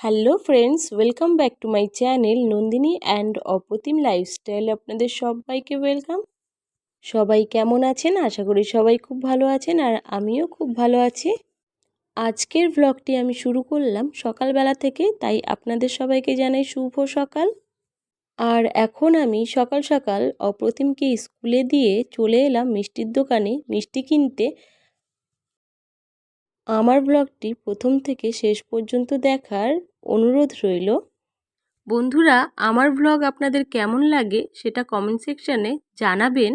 Hello friends welcome back to my channel Nandini and Aprotim lifestyle আপনাদের সবাইকে welcome সবাই কেমন আছেন? আশা করি সবাই খুব ভালো আছেন আর আমিও খুব ভালো আছি। আজকের ব্লগটি আমি শুরু করলাম সকালবেলা থেকে, তাই আপনাদের সবাইকে জানাই শুভ সকাল। আর এখন আমি সকাল সকাল অপ্রতিমকে স্কুলে দিয়ে চলে এলাম মিষ্টির দোকানে মিষ্টি কিনতে। আমার ব্লগটি প্রথম থেকে শেষ পর্যন্ত দেখার অনুরোধ রইল। বন্ধুরা, আমার ব্লগ আপনাদের কেমন লাগে সেটা কমেন্ট সেকশানে জানাবেন।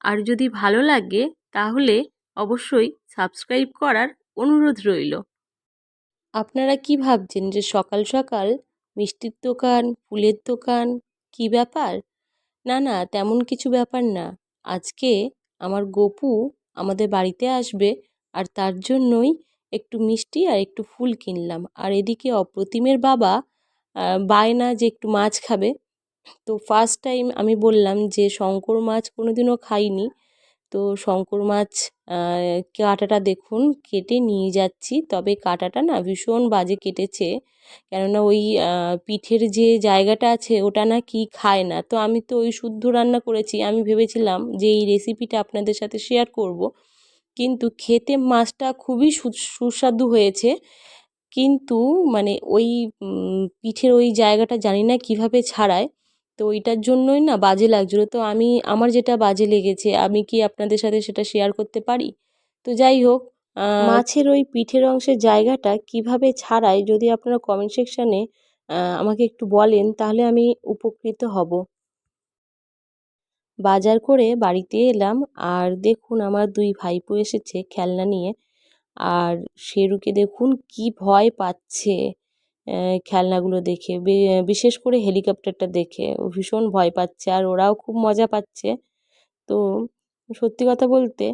আর যদি ভালো লাগে, তাহলে অবশ্যই সাবস্ক্রাইব করার অনুরোধ রইল। আপনারা কি ভাবছেন যে সকাল সকাল মিষ্টির দোকান, ফুলের দোকান কি ব্যাপার? না না, তেমন কিছু ব্যাপার না। আজকে আমার গপু আমাদের বাড়িতে আসবে আর তার জন্যই একটু মিষ্টি আর একটু ফুল কিনলাম। আর এদিকে অপ্রতিমের বাবা বায়না যে একটু মাছ খাবে, তো ফার্স্ট টাইম আমি বললাম যে শঙ্কর মাছ কোনো দিনও খাইনি। তো শঙ্কর মাছ কাঁটাটা দেখুন, কেটে নিয়ে যাচ্ছি। তবে কাঁটাটা না ভীষণ বাজে কেটেছে। কেননা ওই পিঠের যে জায়গাটা আছে ওটা না কি খায় না। তো আমি তো ওই শুদ্ধ রান্না করেছি। আমি ভেবেছিলাম যে এই রেসিপিটা আপনাদের সাথে শেয়ার করব। কিন্তু খেতে মাছটা খুবই সুস্বাদু হয়েছে। কিন্তু মানে ওই পিঠের ওই জায়গাটা জানি না কীভাবে ছাড়ায়। তো ওইটার জন্যই না বাজে লাগছিল। তো আমি, আমার যেটা বাজে লেগেছে, আমি কি আপনাদের সাথে সেটা শেয়ার করতে পারি? তো যাই হোক মাছের ওই পিঠের অংশের জায়গাটা কীভাবে ছাড়ায়, যদি আপনারা কমেন্ট সেকশানে আমাকে একটু বলেন, তাহলে আমি উপকৃত হব। বাজার করে বাড়িতে এলাম। আর দেখুন, আমার দুই ভাইপো এসেছে খেলনা নিয়ে। আর শেরুকে দেখুন, কি ভয় পাচ্ছে খেলনাগুলো দেখে। বিশেষ করে হেলিকপ্টারটা দেখে। ও ভীষণ ভয় পাচ্ছে আর ওরাও খুব মজা পাচ্ছে। তো সত্যি কথা বলতে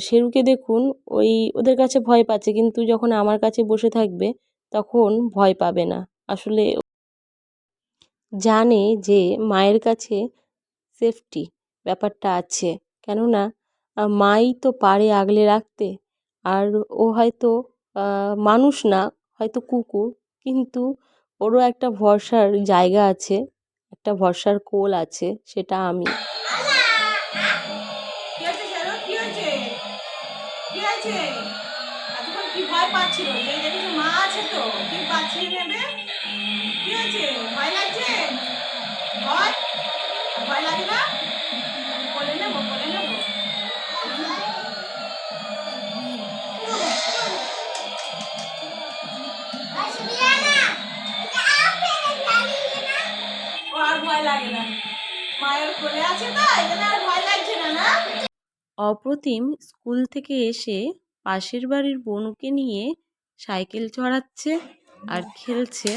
শেরুকে দেখুন, ওই ওদের কাছে ভয় পাচ্ছে। কিন্তু যখন আমার কাছে বসে থাকবে, তখন ভয় পাবে না। আসলে জানে যে মায়ের কাছে সেফটি ব্যাপারটা আছে। কেননা মাই তো পারে আগলে রাখতে, আর ও হয়তো মানুষ না, হয়তো কুকুর, কিন্তু ওরও একটা ভরসার জায়গা আছে, একটা ভরসার কোল আছে, সেটা আমি। মা আছে তো কি নেবে কি ভয় লাগছে? অপ্রতিম স্কুল থেকে এসে পাশের বাড়ির বনুকে নিয়ে সাইকেল চড়াচ্ছে আর খেলছে।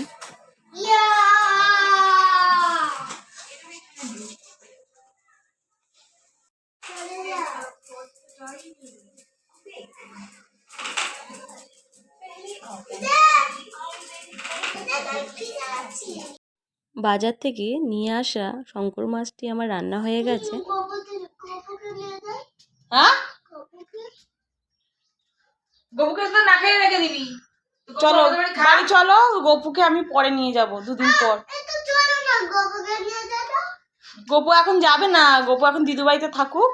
বাজার থেকে নিয়ে আসা শঙ্কর মাছটি আমার রান্না হয়ে গেছে। হ্যাঁ? গপুকে তো না খেয়ে রেখে দিবি। চলো বাড়ি চলো গপুকে আমি পরে নিয়ে যাব দুদিন পর। গপু এখন যাবে না গপু এখন দিদু বাড়িতে থাকুক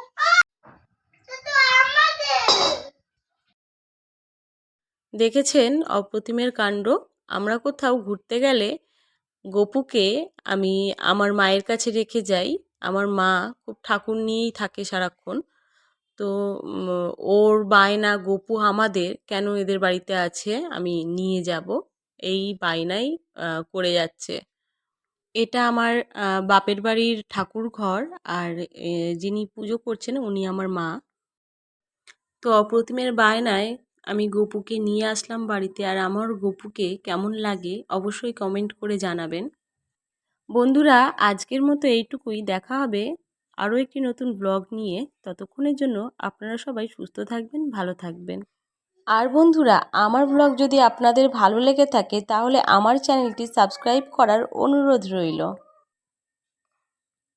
দেখেছেন অপ্রতিমের কাণ্ড? আমরা কোথাও ঘুরতে গেলে গপুকে আমি আমার মায়ের কাছে রেখে যাই। আমার মা খুব ঠাকুর নিয়েই থাকে সারাক্ষণ। তো ওর বায়না গপু আমাদের কেন এদের বাড়িতে আছে আমি নিয়ে যাব। এই বায়নাই করে যাচ্ছে। এটা আমার বাপের বাড়ির ঠাকুর ঘর আর যিনি পুজো করছেন উনি আমার মা। তো অপ্রতিমের বায়নায় আমি গপুকে নিয়ে আসলাম বাড়িতে আর আমার গপুকে কেমন লাগে অবশ্যই কমেন্ট করে জানাবেন। বন্ধুরা, আজকের মতো এইটুকুই। দেখা হবে আরও একটি নতুন ব্লগ নিয়ে। ততক্ষণের জন্য আপনারা সবাই সুস্থ থাকবেন, ভালো থাকবেন। আর বন্ধুরা, আমার ব্লগ যদি আপনাদের ভালো লেগে থাকে, তাহলে আমার চ্যানেলটি সাবস্ক্রাইব করার অনুরোধ রইল।